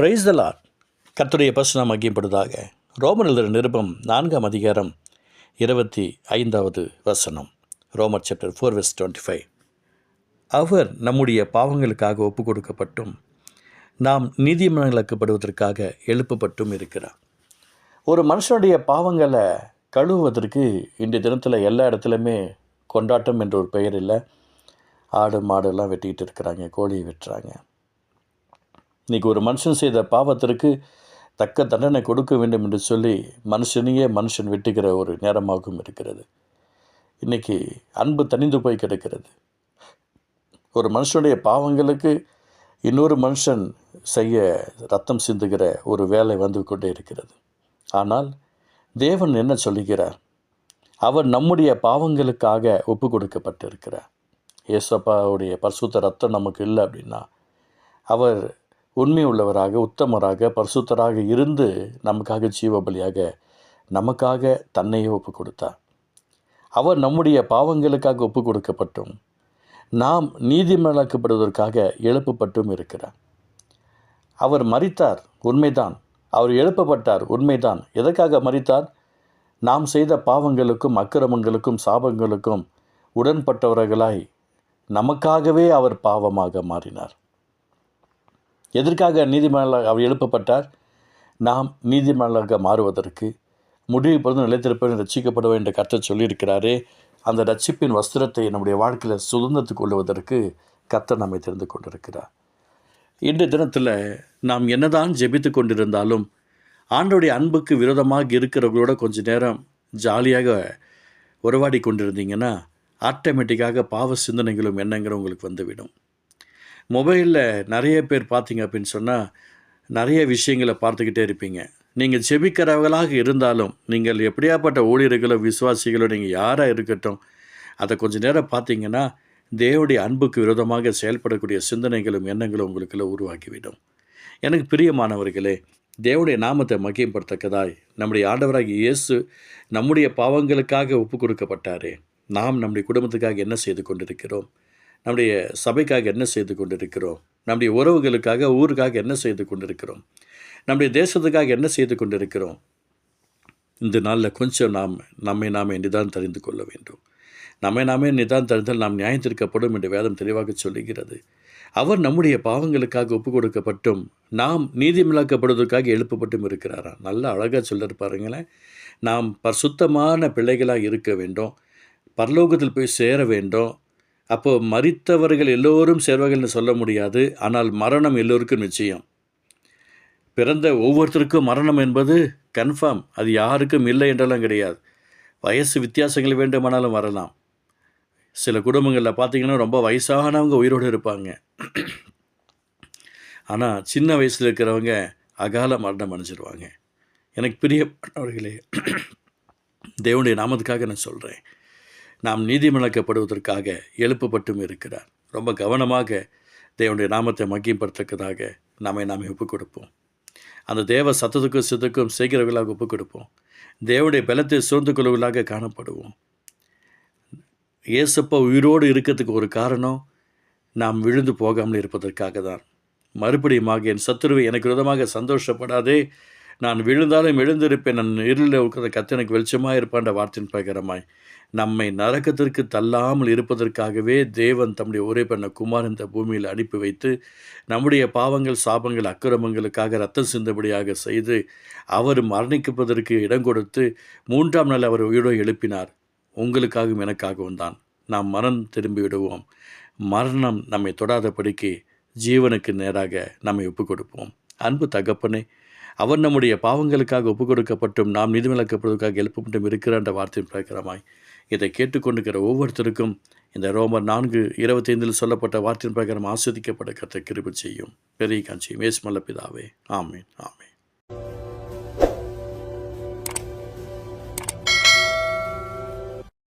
Praise the கத்துடைய கர்த்தருடைய பசுநாம் மகியப்படுவதாக ரோமனில் நிருபம் நான்காம் அதிகாரம் இருபத்தி ஐந்தாவது வசனம். ரோமர் chapter four verse twenty five அவர் நம்முடைய பாவங்களுக்காக ஒப்பு கொடுக்கப்பட்டும் நாம் நீதிமன்றங்களாக்கப்படுவதற்காக எழுப்பப்பட்டும் இருக்கிறார். ஒரு மனுஷனுடைய பாவங்களை கழுவுவதற்கு இன்றைய தினத்தில் எல்லா இடத்துலையுமே கொண்டாட்டம் என்ற ஒரு பெயர் இல்லை. ஆடு மாடெல்லாம் வெட்டிக்கிட்டு இருக்கிறாங்க கோழியை வெட்டுறாங்க. இன்றைக்கி ஒரு மனுஷன் செய்த பாவத்திற்கு தக்க தண்டனை கொடுக்க வேண்டும் என்று சொல்லி மனுஷனையே மனுஷன் வெட்டுகிற ஒரு நேரமாகவும் இருக்கிறது. இன்றைக்கி அன்பு தணிந்து போய் கிடக்கிறது. ஒரு மனுஷனுடைய பாவங்களுக்கு இன்னொரு மனுஷன் செய்ய ரத்தம் சிந்துகிற ஒரு வேலை வந்து கொண்டே இருக்கிறது. ஆனால் தேவன் என்ன சொல்லுகிறார்? அவர் நம்முடைய பாவங்களுக்காக ஒப்பு கொடுக்கப்பட்டிருக்கிறார் ஏசப்பாவுடைய பரிசுத்த ரத்தம் நமக்கு இல்லை அப்படின்னா அவர் உண்மை உள்ளவராக உத்தமராக பரிசுத்தராக இருந்து நமக்காக ஜீவபலியாக நமக்காக தன்னையே ஒப்பு கொடுத்தார் அவர் நம்முடைய பாவங்களுக்காக ஒப்பு கொடுக்கப்பட்டும் நாம் நீதிமன்றப்படுவதற்காக எழுப்பப்பட்டும் இருக்கிறார். அவர் மறித்தார் உண்மைதான். அவர் எழுப்பப்பட்டார் உண்மைதான். எதற்காக மறித்தார் நாம் செய்த பாவங்களுக்கும் அக்கிரமங்களுக்கும் சாபங்களுக்கும் உடன்பட்டவர்களாய் நமக்காகவே அவர் பாவமாக மாறினார். எதற்காக நீதிமன்ற அவர் எழுப்பப்பட்டார்? நாம் நீதிமன்றமாக மாறுவதற்கு முடிவு பிறந்து நிலைத்திருப்பேன் ரட்சிக்கப்படுவேன் என்று கர்த்தர் சொல்லியிருக்கிறாரே. அந்த ரட்சிப்பின் வஸ்திரத்தை நம்முடைய வாழ்க்கையில் சுதந்திரத்து கொள்வதற்கு கர்த்தர் நம்மை தெரிந்து கொண்டிருக்கிறார். இன்றைய தினத்தில் நாம் என்னதான் ஜெபித்து கொண்டிருந்தாலும் ஆண்டோடைய அன்புக்கு விரோதமாக இருக்கிறவங்களோட கொஞ்ச நேரம் ஜாலியாக உறவாடி கொண்டிருந்தீங்கன்னா ஆட்டோமேட்டிக்காக பாவ சிந்தனைகளும் எண்ணங்களும் உங்களுக்கு வந்துவிடும். மொபைலில் நிறைய பேர் பார்த்தீங்க அப்படின்னு சொன்னால் நிறைய விஷயங்களை பார்த்துக்கிட்டே இருப்பீங்க. நீங்கள் ஜெபிக்கிறவர்களாக இருந்தாலும் நீங்கள் எப்படியாப்பட்ட ஊழியர்களோ விசுவாசிகளோ நீங்கள் யாராக இருக்கட்டும் அதை கொஞ்ச நேரம் பார்த்தீங்கன்னா தேவடைய அன்புக்கு விரோதமாக செயல்படக்கூடிய சிந்தனைகளும் எண்ணங்களும் உங்களுக்குள்ள உருவாக்கிவிடும் எனக்கு பிரியமானவர்களே தேவடைய நாமத்தை மகியப்படுத்தக்கதாய் நம்முடைய ஆண்டவராகிய இயேசு நம்முடைய பாவங்களுக்காக ஒப்பு கொடுக்கப்பட்டாரே நாம் நம்முடைய குடும்பத்துக்காக என்ன செய்து கொண்டிருக்கிறோம்? நம்முடைய சபைக்காக என்ன செய்து கொண்டிருக்கிறோம்? நம்முடைய உறவுகளுக்காக ஊருக்காக என்ன செய்து கொண்டிருக்கிறோம்? நம்முடைய தேசத்துக்காக என்ன செய்து கொண்டிருக்கிறோம்? இந்த நாளில் கொஞ்சம் நாம் நம்மை நாமே நிதான் தெரிந்து கொள்ள வேண்டும். நம்மை நாமே நிதான் தெரிந்தால் நாம் நியாயத்திற்கப்படும் என்று வேதம் தெளிவாக சொல்லுகிறது. அவர் நம்முடைய பாவங்களுக்காக ஒப்பு கொடுக்கப்பட்டும் நாம் நீதிமலாக்கப்படுவதற்காக எழுப்பப்பட்டும் இருக்கிறாராம் நல்லா அழகாக சொல்லிட்டு பாருங்களேன். நாம் பரிசுத்தமான பிள்ளைகளாக இருக்க வேண்டும். பரலோகத்தில் போய் சேர வேண்டும். அப்போ மறித்தவர்கள் எல்லோரும் சேர்வார்கள்னு சொல்ல முடியாது ஆனால் மரணம் எல்லோருக்கும் நிச்சயம். பிறந்த ஒவ்வொருத்தருக்கும் மரணம் என்பது கன்ஃபார்ம் அது யாருக்கும் இல்லை என்றெல்லாம் கிடையாது. வயசு வித்தியாசங்கள் வேண்டுமானாலும் வரலாம். சில குடும்பங்களில் பார்த்தீங்கன்னா ரொம்ப வயசானவங்க உயிரோடு இருப்பாங்க. ஆனால் சின்ன வயசில் இருக்கிறவங்க அகால மரணம் அடைஞ்சிருவாங்க. எனக்கு பிரியப்பட்டவர்களே தேவனுடைய நாமத்துக்காக நான் சொல்கிறேன் நாம் நீதிமலக்கப்படுவதற்காக எழுப்பப்பட்டும் இருக்கிறார். ரொம்ப கவனமாக தேவனுடைய நாமத்தை மகிம்படுத்தக்கதாக நம்மை நாம் ஒப்புக் கொடுப்போம் அந்த தேவ சத்தத்துக்கும் சித்தக்கும் செய்கிறவர்களாக ஒப்புக் கொடுப்போம் தேவனுடைய பலத்தை சூழ்ந்து கொள்வர்களாக காணப்படுவோம். இயேசப்பா உயிரோடு இருக்கிறதுக்கு ஒரு காரணம் நாம் விழுந்து போகாமல் இருப்பதற்காக தான் மறுபடியுமாக என் சத்துருவை எனக்கு விதமாக சந்தோஷப்படாதே நான் விழுந்தாலும் எழுந்திருப்பேன். நான் இருளில் இருக்கிற கத்த எனக்கு வெளிச்சமாக இருப்பான்ற வார்த்தையின் பிரகாரமாய். நம்மை நரக்கத்திற்கு தள்ளாமல் இருப்பதற்காகவே தேவன் தம்முடைய ஒரே பண்ண குமார் இந்த பூமியில் அனுப்பி வைத்து நம்முடைய பாவங்கள் சாபங்கள் அக்கிரமங்களுக்காக ரத்தம் சிந்தபடியாக செய்து அவர் மரணிக்கப்பதற்கு இடம் கொடுத்து மூன்றாம் நாள் அவர் உயிரோ எழுப்பினார். உங்களுக்காகவும் எனக்காகவும் தான். நாம் மரணம் திரும்பி விடுவோம். மரணம் நம்மை தொடாதபடிக்கு ஜீவனுக்கு நேராக நம்மை ஒப்புக் கொடுப்போம் அன்பு தகப்பனே அவர் நம்முடைய பாவங்களுக்காக ஒப்புக் கொடுக்கப்பட்டும் நாம் நீதிமலக்கப்படுவதற்காக எழுப்பப்பட்டும் இருக்கிற வார்த்தையின் பிரகாரமாய் இதை கேட்டுக்கொண்டிருக்கிற ஒவ்வொருத்தருக்கும் இந்த ரோமர் நான்கு இருபத்தைந்தில் சொல்லப்பட்ட வார்த்தையின் பிரகாரம் ஆஸ்வதிக்கப்பட கத்த கிருபி செய்யும். பெரிய காஞ்சியும் ஏசுமல்ல பிதாவே ஆமீன். ஆமீன்.